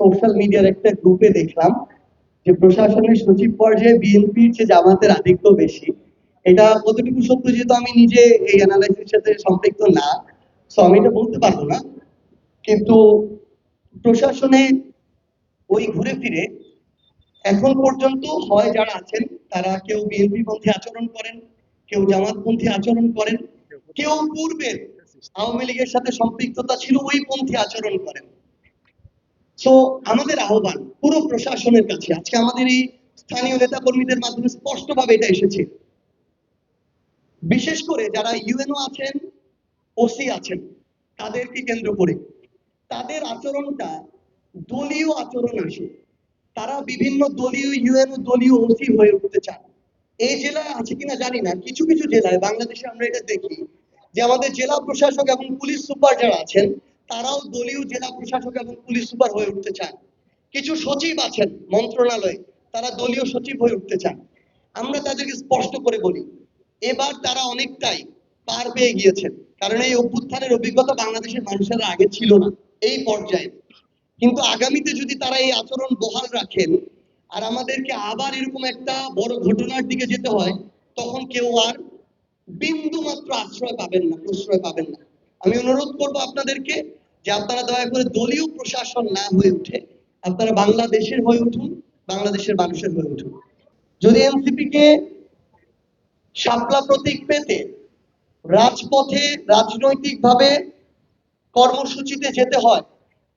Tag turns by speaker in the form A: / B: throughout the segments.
A: Social মিডিয়ার একটা গ্রুপে দেখলাম যে প্রশাসনের সচিব পর্যায়ে বিএনপির চেয়ে জামাতের আধিক্য বেশি। এটা কতটুকু সত্য যেহেতু আমি নিজে এই অ্যানালাইসিস সাথে সম্পৃক্ত না সো আমি এটা বলতে পারব না। কিন্তু প্রশাসনে ওই ঘুরে ফিরে এখন পর্যন্ত হয় যারা আছেন, তারা কেউ বিএনপি পন্থী আচরণ করেন, কেউ জামাতপন্থী আচরণ করেন, কেউ পূর্বে আওয়ামী লীগের সাথে সম্পৃক্ততা ছিল ওই পন্থী আচরণ করেন। সো আমাদের আহ্বান পুরো প্রশাসনের কাছে, আজকে আমাদের এই স্থানীয় নেতা কর্মীদের মাধ্যমে স্পষ্টভাবে এটা এসেছে। বিশেষ করে যারা ইউএনও আছেন ওসি আছেন, তাদেরকে কেন্দ্র করে তাদের আচরণটা দলীয় আচরণ আসে। তারা বিভিন্ন দলীয় ইউএনও, দলীয় ওসি হয়ে উঠতে চান এই জেলায় আছে কিনা জানি না, কিছু কিছু জেলায়, বাংলাদেশে আমরা এটা দেখি যে আমাদের জেলা প্রশাসক এবং পুলিশ সুপার যারা আছেন তারাও দলীয় জেলা প্রশাসক এবং পুলিশ সুপার হয়ে উঠতে চান কিছু সচিব আছেন মন্ত্রণালয়ে, তারা দলীয় সচিব হয়ে উঠতে চান আমরা তাদেরকে স্পষ্ট করে বলি, এবার তারা অনেকটাই পার পেয়ে গিয়েছেন, কারণ এই অভ্যুত্থানের অভিজ্ঞতা বাংলাদেশের মানুষের আগে ছিল না, এই পর্যায়ে। কিন্তু আগামীতে যদি তারা এই আচরণ বহাল রাখেন, আর আমাদেরকে আবার এরকম একটা বড় ঘটনার দিকে যেতে হয়, তখন কেউ আর বিন্দু মাত্র আশ্রয় পাবেন না, প্রশ্রয় পাবেন না। আমি অনুরোধ করব আপনাদেরকে যে আপনারা দয়া করে দলীয় প্রশাসন না হয়ে উঠে আপনারা বাংলাদেশের হয়ে উঠুন, বাংলাদেশের মানুষের হয়ে উঠুন। যদি এনসিপি কে শাপলা প্রতীক পেতে রাজপথে রাজনৈতিকভাবে কর্মসূচিতে যেতে হয়,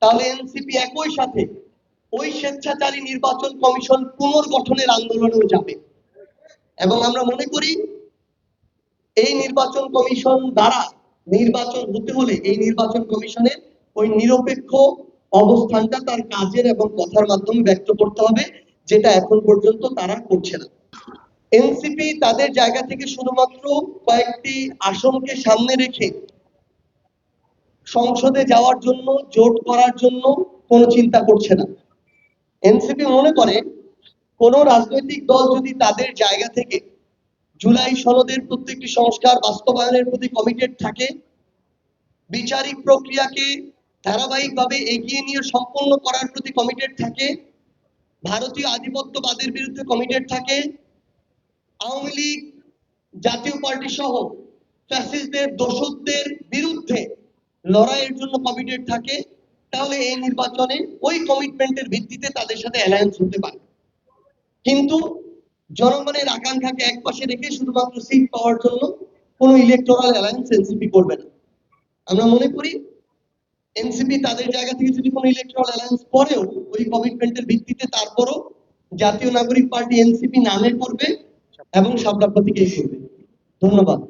A: তাহলে এনসিপি একই সাথে ওই স্বেচ্ছাচারী নির্বাচন কমিশন পুনর্গঠনের আন্দোলনেও যাবে। এবং আমরা মনে করি এই নির্বাচন কমিশন দ্বারা নির্বাচন হতে হলে এই নির্বাচন কমিশনের ওই নিরপেক্ষ অবস্থানটা তার কাজের এবং কথার মাধ্যমে ব্যক্ত করতে হবে, যেটা এখন পর্যন্ত তারা করছে না। এনসিপি তাদের জায়গা থেকে শুধুমাত্র কয়েকটি আসনকে সামনে রেখে সংসদে যাওয়ার জন্য, জোট করার জন্য কোনো চিন্তা করছে না। এনসিপি মনে করে, কোন রাজনৈতিক দল যদি তাদের জায়গা থেকে জুলাই সনদের প্রত্যেকটি সংস্কার বাস্তবায়নের প্রতি কমিটেড থাকে, বিচারিক প্রক্রিয়াকে ধারাবাহিকভাবে এগিয়ে নিয়ে সম্পন্ন করার প্রতি কমিটেড থাকে। ভারতীয় আধিপত্যবাদের বিরুদ্ধে কমিটেড থাকে। আওয়ামী লীগ, জাতীয় পার্টি সহ ফ্যাসিস্টদের দোষকদের বিরুদ্ধে লড়াইয়ের জন্য কমিটেড থাকে। তাহলে এই নির্বাচনে ওই কমিটমেন্টের ভিত্তিতে তাদের সাথে অ্যালায়েন্স হতে পারে। কিন্তু জনগণের আকাঙ্ক্ষাকে একপাশে রেখে শুধুমাত্র সিট পাওয়ার জন্য কোনো ইলেকটোরাল অ্যালায়েন্স এনসিপি করবে না। আমরা মনে করি এনসিপি তাদের জায়গা থেকে যদি কোনো ইলেকট্রাল অ্যালায়েন্স করেও, ওই কমিটমেন্টের ভিত্তিতে তারপরও জাতীয় নাগরিক পার্টি এনসিপি নামে করবে এবং সাবলা প্রতীকেই করবে। ধন্যবাদ।